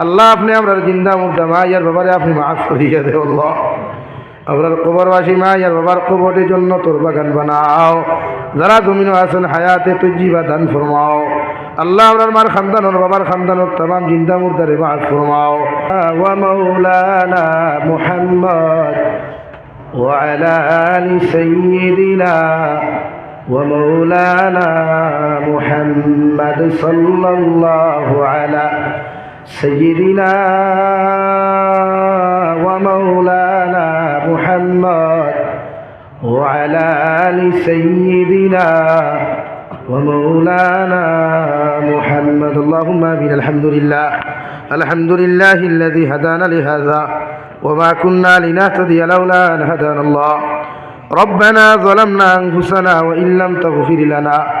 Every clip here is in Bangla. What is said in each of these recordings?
আল্লাহ আপনি আমরা জিন্দা মুর্দা মা ইয়ার ব্যাপারে আপনি মাফ করিয়ে দে আল্লাহ আপনার কবরবাসী মা ইয়ার বাবার কবরের জন্য তোর বাগান বানাও যারা জমিন আছেন হায়াতে তুই জিবা দান ফরমাও আল্লাহ আপনার মার খানদানোর বাবার খানদানোর তাম জিন্দা মুর্দারে মাফ ফরমাও ওয়া মাওলানা মুহাম্মদ وعلى آل سيدنا ومولانا محمد صلى الله على سيدنا ومولانا محمد وعلى آل سيدنا ومولانا محمد اللهم من الحمد لله الحمد لله الذي هدانا لهذا وما كنا لنهتدي لولا أن هدانا الله ربنا ظلمنا أنفسنا وإن لم تغفر لنا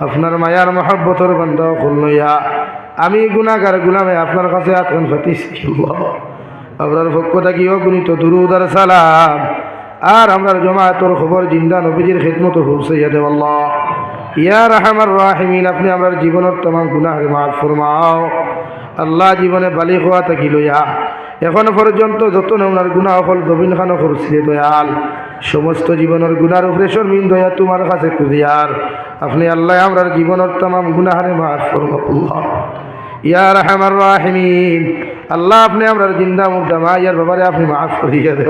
আপনার মায়ার মহব্বতর বন্ধ করল ইয়া। আমি গুণাগার গুলামে আপনার কাছে আতন ফাতিছি আপনার পক্ষ থাকিও গুণিত দুরুদার সালাম। আর আমরা জমায়েতর খবর জিন্দা নবীজির খেদমত পৌঁছাইয়া দেব আল্লাহ। ইয়া রাহমার রাহিমিন, আপনি আমার জীবনের তোমার গুনাহের মাফ ফরমাও। আল্লাহ জীবনে বালি হওয়া থাকি লইয়া। এখন পর্যন্ত যত ওনার গুণা অকল জমিন খানো করছে দয়াল। সমস্ত জীবনের গুনার উপরে শর্মিন দয়া তোমার কাছে খুঁজিয়ার আপনি আল্লাহ আমরার জীবনের তাম গুনাহারে মাফ ফরমাও ইয়া রাহমার রাহিমিন। আল্লাহ আপনি আমরার জিন্দা মুর্দা মা ইয়ার ব্যাপারে আপনি মাফ করিয়া দে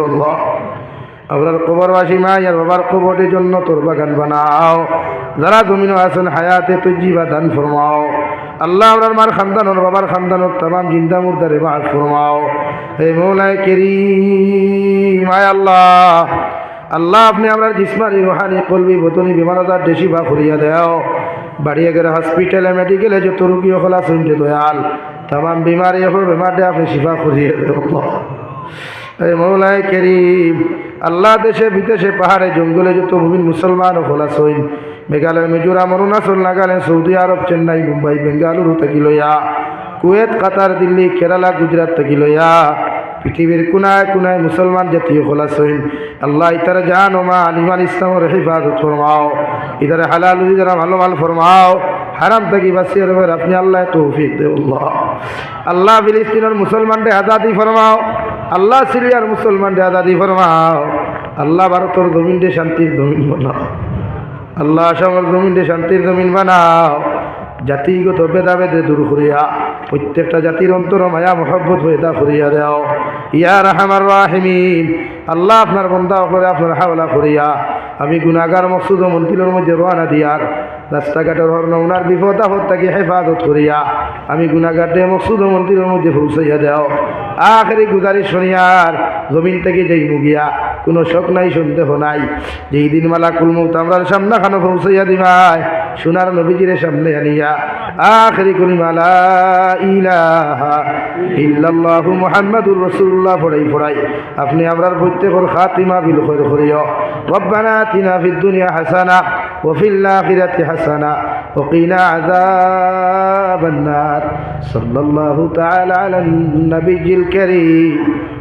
আপনার কবরবাসী মা ইয়ার বাবার কবরের জন্য তোর বাগান বানাও। যারা জমিন আছেন হায়াতে তুই জিবা দান ফরমাও। আল্লাহ আপনার মার খানদানোর বাবার খানদানোর তাম জিন্দা মুর্দারে মাফ ফরমাও। হে মৌলায় কেরি মায় আল্লাহ। আল্লাহ, আপনি আপনার জিসমানি, রোহানি কলবি বতনি বিমান আজার, দেশি বা করিয়া দেও। বাড়িয়ে গেলে হসপিটালে, মেডিকেলে যত রুগী হলা শুনতে দয়াল। তাম বিমারি এখন বেমারটা আপনি শিফা করিয়ে দেও। এই মৌলায় আল্লাহ দেশে, বিদেশে, পাহাড়ে, জঙ্গলে যত মুমিন মুসলমান হলা সইন মেঘালয়, মিজোরাম, অরুণাচল, নাগাল্যান্ড, সৌদি আরব, চেন্নাই, মুম্বাই, বেঙ্গালুরু থেকে লইয়া, কুয়েত, কাতার, দিল্লি, কেরালা, গুজরাট থেকে লইয়া পৃথিবীর কোনায় কোনায় মুসলমান জাতীয় খোলা সইন আল্লাহ ইতারা জান ওমা আলিমান ইসলামের হিফাজত ফরমাও। ইতারা হালাল ইতারা ভালো ভালো ফরমাও, হারাম থাকি বাসিয়ে রবের আপনি আল্লাহ তৌফিক আল্লাহ। ফিলিস্তিনের মুসলমানদের আজাদি ফরমাও, আল্লাহ সিরিয়ার মুসলমানদের আজাদি ফরমাও। আল্লাহ ভারতের জমিনদের শান্তির জমিন বানাও। আল্লাহ আসামের জমিনকে শান্তির জমিন বানাও। জাতিগত ভেদাভেদে দূর করিয়া, প্রত্যেকটা জাতির অন্তর মায়া মহব্বত হইতা করিয়া দেও। ইয়ার হামার রাহিমিন। আল্লাহ আপনার বন্ধা করে আপনার হাওলা করিয়া, আমি গুনাগার মকসুদ ও মন্দিরের মধ্যে রওনা দিয়ার রাস্তাঘাটের হর্ণ উনার বিপদ আপদ তাকে হেফাজত করিয়া, আমি দে মকসুদ ও মন্দিরের মধ্যে পৌঁছাইয়া দেও। আখেরি গুজারি শনিয়ার জমিন থেকে যেই মুগিয়া, কোনো শোক নাই, সন্দেহ নাই। যেই দিন মালা কুলমুত আমরা সামনা খানো পৌঁছাইয়া দিমায় সোনার নবীজিরে সামনে আনিয়া, আখেরি করি মালা ইলাহা ইল্লাল্লাহু মুহাম্মাদুর রাসূলুল্লাহ পড়াই পড়াই, আপনি আমরার واتقوا الخاتمة في الخير ربنا آتنا في الدنيا حسنة وفي الآخرة حسنة وقنا عذاب النار. صلى الله تعالى على النبي الكريم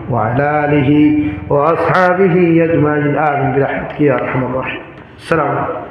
وعلى آله وأصحابه أجمعين. آمين برحمتك يا أرحم الراحمين. السلام عليكم.